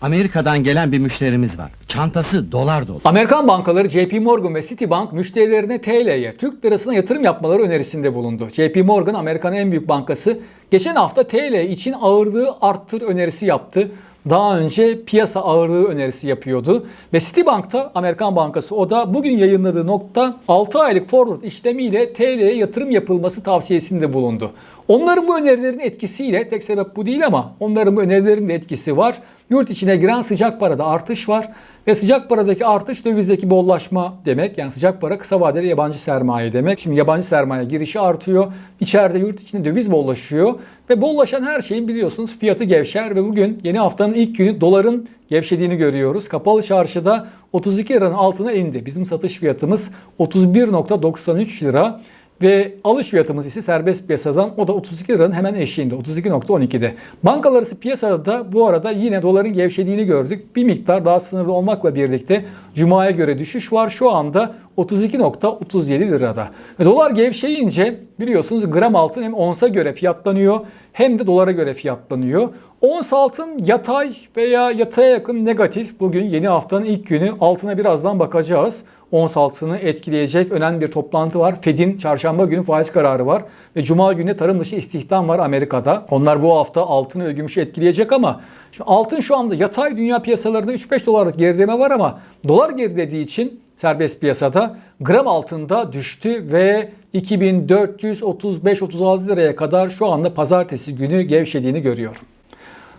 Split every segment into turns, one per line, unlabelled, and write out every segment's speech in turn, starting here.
Amerika'dan gelen bir müşterimiz var. Çantası dolar dolu.
Amerikan bankaları JP Morgan ve Citibank müşterilerine TL'ye, Türk lirasına yatırım yapmaları önerisinde bulundu. JP Morgan, Amerika'nın en büyük bankası, geçen hafta TL için ağırlığı arttır önerisi yaptı. Daha önce piyasa ağırlığı önerisi yapıyordu. Ve Citibank da Amerikan bankası o da bugün yayınladığı nokta 6 aylık forward işlemiyle TL'ye yatırım yapılması tavsiyesinde bulundu. Onların bu önerilerin etkisiyle tek sebep bu değil ama onların bu önerilerin de etkisi var. Yurt içine giren sıcak parada artış var ve sıcak paradaki artış dövizdeki bollaşma demek. Yani sıcak para kısa vadeli yabancı sermaye demek. Şimdi yabancı sermaye girişi artıyor. İçeride yurt içinde döviz bollaşıyor ve bollaşan her şeyin biliyorsunuz fiyatı gevşer ve bugün yeni haftanın ilk günü doların gevşediğini görüyoruz. Kapalı çarşıda 32 liranın altına indi. Bizim satış fiyatımız 31.93 lira. Ve alış fiyatımız ise serbest piyasadan o da 32 liranın hemen eşiğinde 32.12'de. Bankalar arası piyasada da bu arada yine doların gevşediğini gördük. Bir miktar daha sınırlı olmakla birlikte Cuma'ya göre düşüş var. Şu anda 32.37 lirada. Ve dolar gevşeyince biliyorsunuz gram altın hem onsa göre fiyatlanıyor hem de dolara göre fiyatlanıyor. Ons altın yatay veya yataya yakın negatif. Bugün yeni haftanın ilk günü altına birazdan bakacağız. Ons altını etkileyecek önemli bir toplantı var. Fed'in çarşamba günü faiz kararı var. Ve cuma günü tarım dışı istihdam var Amerika'da. Onlar bu hafta altını ve gümüşü etkileyecek ama şimdi altın şu anda yatay dünya piyasalarında 3-5 dolarlık gerileme var ama dolar gerilediği için serbest piyasada gram altında düştü ve 2435-36 liraya kadar şu anda pazartesi günü gevşediğini görüyorum.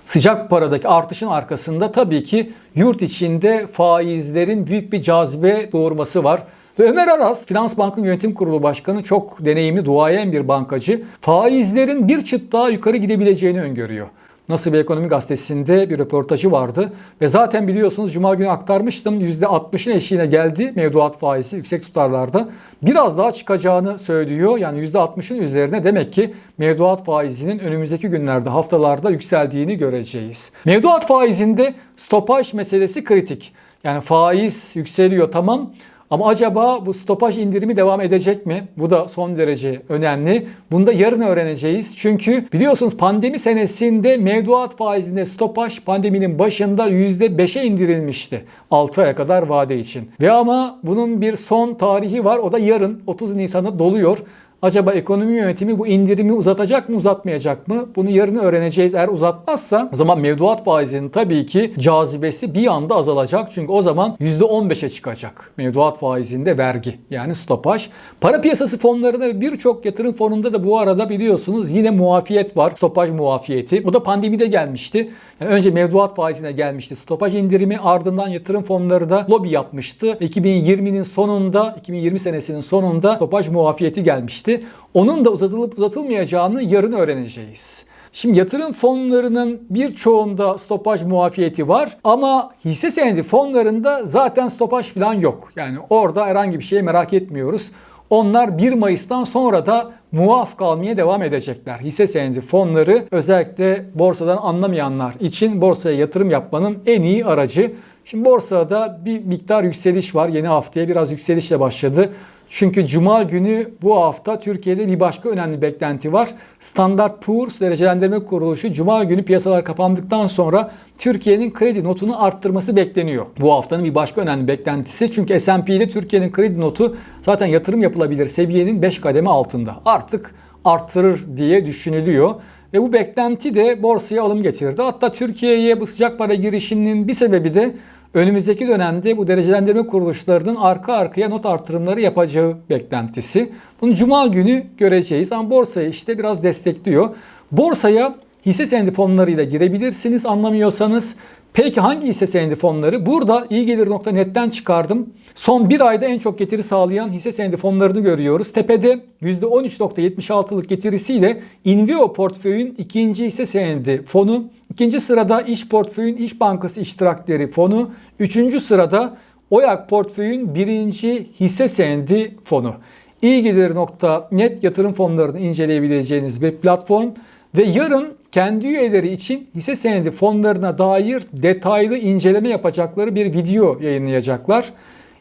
Sıcak paradaki artışın arkasında tabii ki yurt içinde faizlerin büyük bir cazibe doğurması var. Ve Ömer Aras, Finans Bank'ın yönetim kurulu başkanı çok deneyimli, duayen bir bankacı. Faizlerin bir çıt daha yukarı gidebileceğini öngörüyor. Nasıl bir ekonomi gazetesinde bir röportajı vardı. Ve zaten biliyorsunuz Cuma günü aktarmıştım. %60'ın eşiğine geldi mevduat faizi yüksek tutarlarda. Biraz daha çıkacağını söylüyor. Yani %60'ın üzerine demek ki mevduat faizinin önümüzdeki günlerde, haftalarda yükseldiğini göreceğiz. Mevduat faizinde stopaj meselesi kritik. Yani faiz yükseliyor tamam ama acaba bu stopaj indirimi devam edecek mi? Bu da son derece önemli. Bunu da yarın öğreneceğiz. Çünkü biliyorsunuz pandemi senesinde mevduat faizinde stopaj pandeminin başında %5'e indirilmişti. 6 aya kadar vade için. Ve ama bunun bir son tarihi var. O da yarın 30 Nisan'da doluyor. Acaba ekonomi yönetimi bu indirimi uzatacak mı uzatmayacak mı? Bunu yarın öğreneceğiz. Eğer uzatmazsa o zaman mevduat faizinin tabii ki cazibesi bir anda azalacak. Çünkü o zaman %15'e çıkacak mevduat faizinde vergi yani stopaj. Para piyasası fonlarında birçok yatırım fonunda da bu arada biliyorsunuz yine muafiyet var. Stopaj muafiyeti. O da pandemide gelmişti. Yani önce mevduat faizine gelmişti. Stopaj indirimi ardından yatırım fonları da lobi yapmıştı. 2020'nin sonunda, 2020 senesinin sonunda stopaj muafiyeti gelmişti. Onun da uzatılıp uzatılmayacağını yarın öğreneceğiz. Şimdi yatırım fonlarının birçoğunda stopaj muafiyeti var ama hisse senedi fonlarında zaten stopaj falan yok. Yani orada herhangi bir şey merak etmiyoruz. Onlar 1 Mayıs'tan sonra da muaf kalmaya devam edecekler. Hisse senedi fonları özellikle borsadan anlamayanlar için borsaya yatırım yapmanın en iyi aracı. Şimdi borsada bir miktar yükseliş var. Yeni haftaya biraz yükselişle başladı. Çünkü Cuma günü bu hafta Türkiye'de bir başka önemli beklenti var. Standard Poor's derecelendirme kuruluşu Cuma günü piyasalar kapandıktan sonra Türkiye'nin kredi notunu arttırması bekleniyor. Bu haftanın bir başka önemli beklentisi. Çünkü S&P'de Türkiye'nin kredi notu zaten yatırım yapılabilir seviyenin 5 kademe altında. Artık arttırır diye düşünülüyor. Ve bu beklenti de borsaya alım getirdi. Hatta Türkiye'ye bu sıcak para girişinin bir sebebi de önümüzdeki dönemde bu derecelendirme kuruluşlarının arka arkaya not artırımları yapacağı beklentisi. Bunu cuma günü göreceğiz ama borsayı işte biraz destekliyor. Borsaya hisse senedi fonlarıyla girebilirsiniz anlamıyorsanız. Peki hangi hisse senedi fonları? Burada iyigelir.net'ten çıkardım. Son bir ayda en çok getiri sağlayan hisse senedi fonlarını görüyoruz. Tepede %13.76'lık getirisiyle Invio portföyün ikinci hisse senedi fonu. ikinci sırada İş Portföyün İş Bankası iştirakleri fonu. Üçüncü sırada Oyak portföyün birinci hisse senedi fonu. İyigelir.net yatırım fonlarını inceleyebileceğiniz bir platform. Ve yarın kendi üyeleri için hisse senedi fonlarına dair detaylı inceleme yapacakları bir video yayınlayacaklar.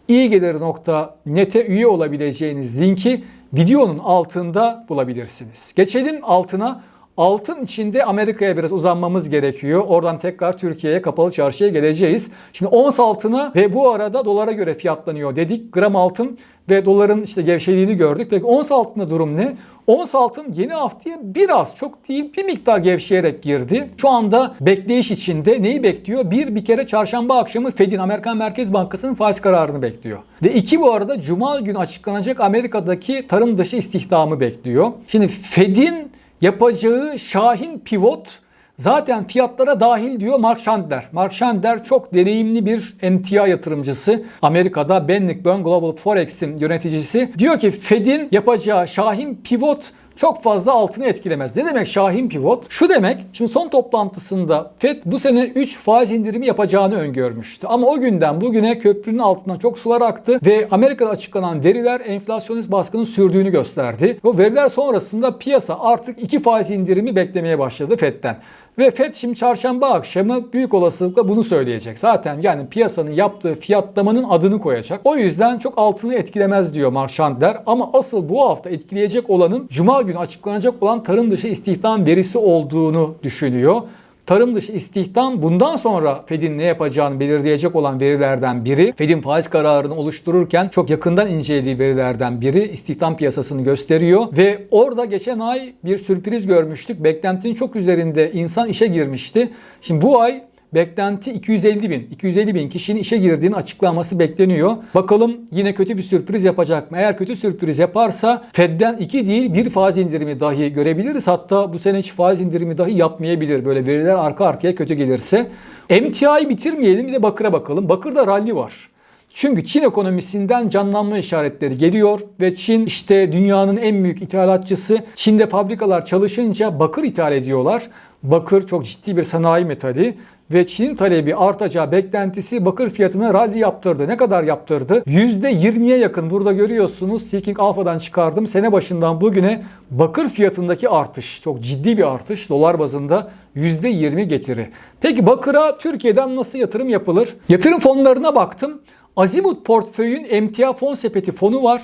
iyigelir.net'e üye olabileceğiniz linki videonun altında bulabilirsiniz. Geçelim altına. Altın içinde Amerika'ya biraz uzanmamız gerekiyor. Oradan tekrar Türkiye'ye kapalı çarşıya geleceğiz. Şimdi ons altına ve bu arada dolara göre fiyatlanıyor dedik. Gram altın ve doların işte gevşediğini gördük. Peki ons altında durum ne? Ons altın yeni haftaya biraz çok değil bir miktar gevşeyerek girdi. Şu anda bekleyiş içinde neyi bekliyor? Bir bir kere çarşamba akşamı Fed'in Amerikan Merkez Bankası'nın faiz kararını bekliyor. Ve iki bu arada cuma günü açıklanacak Amerika'daki tarım dışı istihdamı bekliyor. Şimdi Fed'in yapacağı şahin pivot Zaten fiyatlara dahil diyor Mark Chandler. Mark Chandler çok deneyimli bir emtia yatırımcısı. Amerika'da Bennick Burn Global Forex'in yöneticisi. Diyor ki Fed'in yapacağı şahin pivot çok fazla altını etkilemez. Ne demek şahin pivot? Şu demek, şimdi son toplantısında FED bu sene 3 faiz indirimi yapacağını öngörmüştü. Ama o günden bugüne köprünün altından çok sular aktı ve Amerika'da açıklanan veriler enflasyonist baskının sürdüğünü gösterdi. O veriler sonrasında piyasa artık 2 faiz indirimi beklemeye başladı FED'den. Ve FED şimdi çarşamba akşamı büyük olasılıkla bunu söyleyecek. Zaten yani piyasanın yaptığı fiyatlamanın adını koyacak. O yüzden çok altını etkilemez diyor Mark Chandler. Ama asıl bu hafta etkileyecek olanın Cuma günü açıklanacak olan tarım dışı istihdam verisi olduğunu düşünüyor. Tarım dışı istihdam bundan sonra Fed'in ne yapacağını belirleyecek olan verilerden biri. Fed'in faiz kararını oluştururken çok yakından incelediği verilerden biri istihdam piyasasını gösteriyor. Ve orada geçen ay bir sürpriz görmüştük. Beklentinin çok üzerinde insan işe girmişti. Şimdi bu ay Beklenti 250 bin. 250 bin kişinin işe girdiğini açıklaması bekleniyor. Bakalım yine kötü bir sürpriz yapacak mı? Eğer kötü sürpriz yaparsa Fed'den 2 değil 1 faiz indirimi dahi görebiliriz. Hatta bu sene hiç faiz indirimi dahi yapmayabilir. Böyle veriler arka arkaya kötü gelirse. MTI'yi bitirmeyelim bir de Bakır'a bakalım. Bakır'da rally var. Çünkü Çin ekonomisinden canlanma işaretleri geliyor ve Çin işte dünyanın en büyük ithalatçısı. Çin'de fabrikalar çalışınca bakır ithal ediyorlar. Bakır çok ciddi bir sanayi metali ve Çin'in talebi artacağı beklentisi bakır fiyatına rally yaptırdı. Ne kadar yaptırdı? %20'ye yakın. Burada görüyorsunuz Seeking Alpha'dan çıkardım. Sene başından bugüne bakır fiyatındaki artış çok ciddi bir artış. Dolar bazında %20 getiri. Peki bakıra Türkiye'den nasıl yatırım yapılır? Yatırım fonlarına baktım. Azimut portföyün emtia fon sepeti fonu var.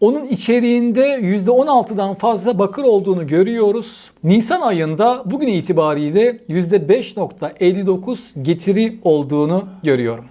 Onun içeriğinde %16'dan fazla bakır olduğunu görüyoruz. Nisan ayında bugün itibariyle %5.59 getiri olduğunu görüyorum.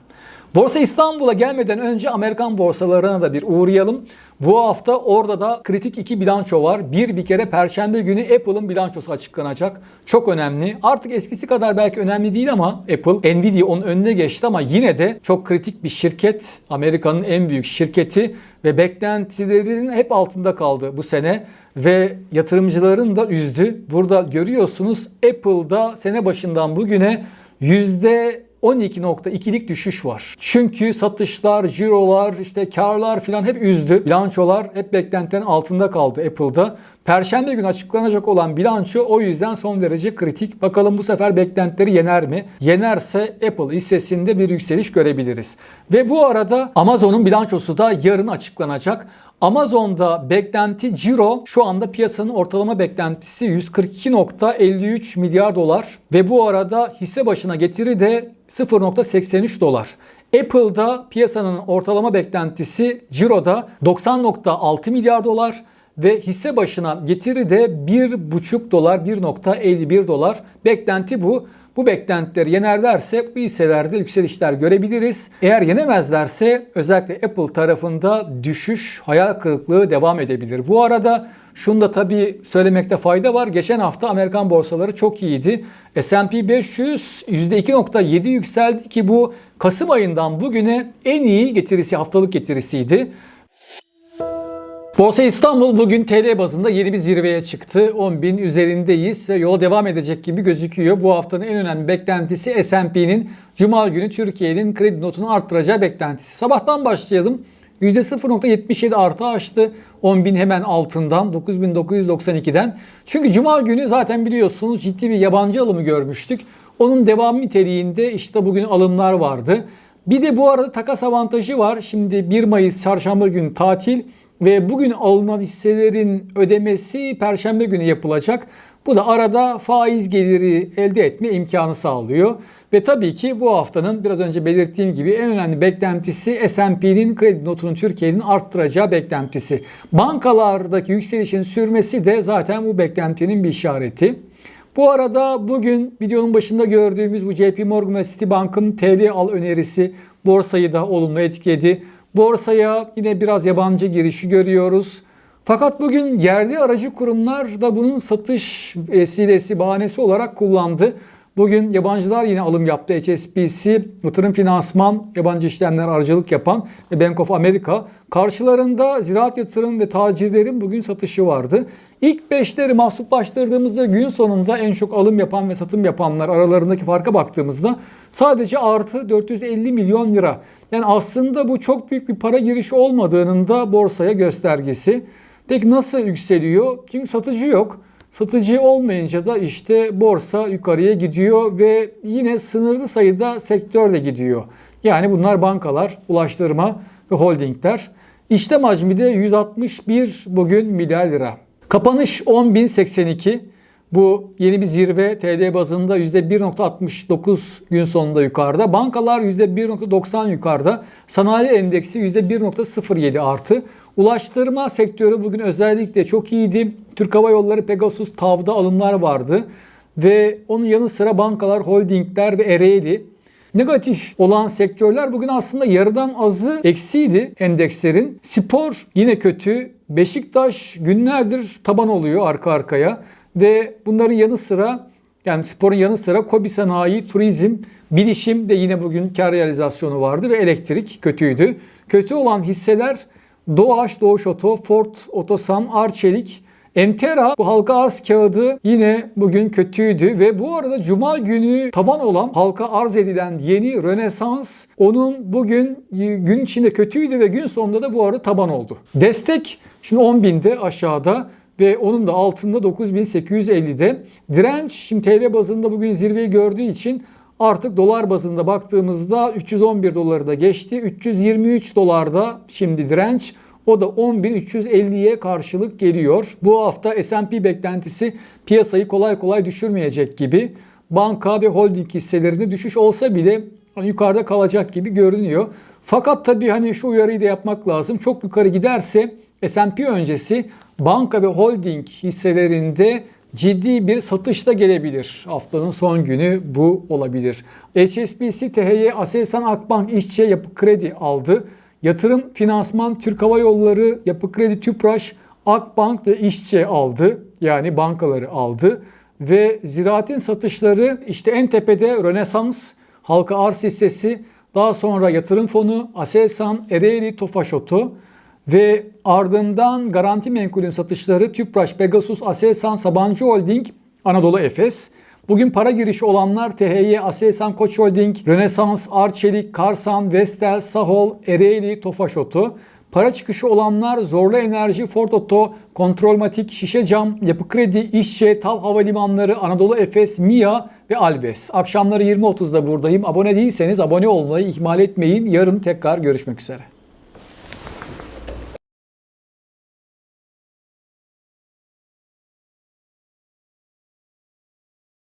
Borsa İstanbul'a gelmeden önce Amerikan borsalarına da bir uğrayalım. Bu hafta orada da kritik iki bilanço var. Bir bir kere Perşembe günü Apple'ın bilançosu açıklanacak. Çok önemli. Artık eskisi kadar belki önemli değil ama Apple, Nvidia onun önüne geçti ama yine de çok kritik bir şirket. Amerika'nın en büyük şirketi ve beklentilerin hep altında kaldı bu sene ve yatırımcıların da üzdü. Burada görüyorsunuz Apple'da sene başından bugüne yüzde 12.2'lik düşüş var. Çünkü satışlar, cirolar, işte karlar filan hep üzdü. Bilançolar hep beklentilerin altında kaldı Apple'da. Perşembe günü açıklanacak olan bilanço o yüzden son derece kritik. Bakalım bu sefer beklentileri yener mi? Yenerse Apple hissesinde bir yükseliş görebiliriz. Ve bu arada Amazon'un bilançosu da yarın açıklanacak. Amazon'da beklenti ciro şu anda piyasanın ortalama beklentisi 142.53 milyar dolar ve bu arada hisse başına getiri de 0.83 dolar. Apple'da piyasanın ortalama beklentisi ciroda 90.6 milyar dolar ve hisse başına getiri de 1,5 dolar 1.51 dolar. Beklenti bu. Bu beklentileri yenerlerse bu hisselerde yükselişler görebiliriz. Eğer yenemezlerse özellikle Apple tarafında düşüş, hayal kırıklığı devam edebilir. Bu arada şunu da tabii söylemekte fayda var. Geçen hafta Amerikan borsaları çok iyiydi. S&P 500 %2.7 yükseldi ki bu Kasım ayından bugüne en iyi getirisi, haftalık getirisiydi. Borsa İstanbul bugün TL bazında yeni bir zirveye çıktı. 10.000 üzerindeyiz ve yola devam edecek gibi gözüküyor. Bu haftanın en önemli beklentisi S&P'nin Cuma günü Türkiye'nin kredi notunu arttıracağı beklentisi. Sabahtan başlayalım. %0.77 artı açtı. 10.000 hemen altından 9.992'den. Çünkü Cuma günü zaten biliyorsunuz ciddi bir yabancı alımı görmüştük. Onun devam niteliğinde işte bugün alımlar vardı. Bir de bu arada takas avantajı var. Şimdi 1 Mayıs çarşamba günü tatil ve bugün alınan hisselerin ödemesi perşembe günü yapılacak. Bu da arada faiz geliri elde etme imkanı sağlıyor. Ve tabii ki bu haftanın biraz önce belirttiğim gibi en önemli beklentisi S&P'nin kredi notunun Türkiye'nin arttıracağı beklentisi. Bankalardaki yükselişin sürmesi de zaten bu beklentinin bir işareti. Bu arada bugün videonun başında gördüğümüz bu JP Morgan ve Citibank'ın TL al önerisi borsayı da olumlu etkiledi. Borsaya yine biraz yabancı girişi görüyoruz. Fakat bugün yerli aracı kurumlar da bunun satış vesilesi, bahanesi olarak kullandı. Bugün yabancılar yine alım yaptı. HSBC, yatırım finansman, yabancı işlemler aracılık yapan ve Bank of America. Karşılarında ziraat yatırım ve tacirlerin bugün satışı vardı. İlk beşleri mahsuplaştırdığımızda gün sonunda en çok alım yapan ve satım yapanlar aralarındaki farka baktığımızda sadece artı 450 milyon lira. Yani aslında bu çok büyük bir para girişi olmadığının da borsaya göstergesi. Peki nasıl yükseliyor? Çünkü satıcı yok. Satıcı olmayınca da işte borsa yukarıya gidiyor ve yine sınırlı sayıda sektör de gidiyor. Yani bunlar bankalar, ulaştırma ve holdingler. İşlem hacmi de 161 bugün milyar lira. Kapanış 10.082. Bu yeni bir zirve TL bazında %1.69 gün sonunda yukarıda. Bankalar %1.90 yukarıda. Sanayi endeksi %1.07 artı. Ulaştırma sektörü bugün özellikle çok iyiydi. Türk Hava Yolları Pegasus TAV'da alımlar vardı. Ve onun yanı sıra bankalar, holdingler ve Ereğli Negatif olan sektörler bugün aslında yarıdan azı eksiydi endekslerin. Spor yine kötü. Beşiktaş günlerdir taban oluyor arka arkaya. Ve bunların yanı sıra yani sporun yanı sıra kobi sanayi, turizm, bilişim de yine bugün kar realizasyonu vardı ve elektrik kötüydü. Kötü olan hisseler Doğaç, Doğuş Oto, Ford, Otosan, Arçelik, Entera bu halka arz kağıdı yine bugün kötüydü ve bu arada cuma günü taban olan halka arz edilen yeni Rönesans onun bugün gün içinde kötüydü ve gün sonunda da bu arada taban oldu. Destek şimdi 10.000'de aşağıda ve onun da altında 9850'de. Direnç şimdi TL bazında bugün zirveyi gördüğü için artık dolar bazında baktığımızda 311 doları da geçti. 323 dolarda şimdi direnç. O da 10.350'ye karşılık geliyor. Bu hafta S&P beklentisi piyasayı kolay kolay düşürmeyecek gibi. Banka ve holding hisselerinde düşüş olsa bile yukarıda kalacak gibi görünüyor. Fakat tabii hani şu uyarıyı da yapmak lazım. Çok yukarı giderse S&P öncesi banka ve holding hisselerinde ciddi bir satışta gelebilir. Haftanın son günü bu olabilir. HSBC, THY, Aselsan, Akbank, İşçi, Yapı Kredi aldı. Yatırım, finansman, Türk Hava Yolları, Yapı Kredi, Tüpraş, Akbank ve İşçi aldı. Yani bankaları aldı. Ve ziraatin satışları işte en tepede Rönesans, halka arz hissesi, daha sonra yatırım fonu, Aselsan, Ereğli, Tofaş Oto ve ardından garanti menkulün satışları Tüpraş, Pegasus, Aselsan, Sabancı Holding, Anadolu Efes. Bugün para girişi olanlar THY, Aselsan, Koç Holding, Rönesans, Arçelik, Karsan, Vestel, Sahol, Ereğli, Tofaş Oto. Para çıkışı olanlar Zorlu Enerji, Ford Oto, Kontrolmatik, Şişe Cam, Yapı Kredi, İşçe, Tav Havalimanları, Anadolu Efes, MIA ve Alves. Akşamları 20.30'da buradayım. Abone değilseniz abone olmayı ihmal etmeyin. Yarın tekrar görüşmek üzere.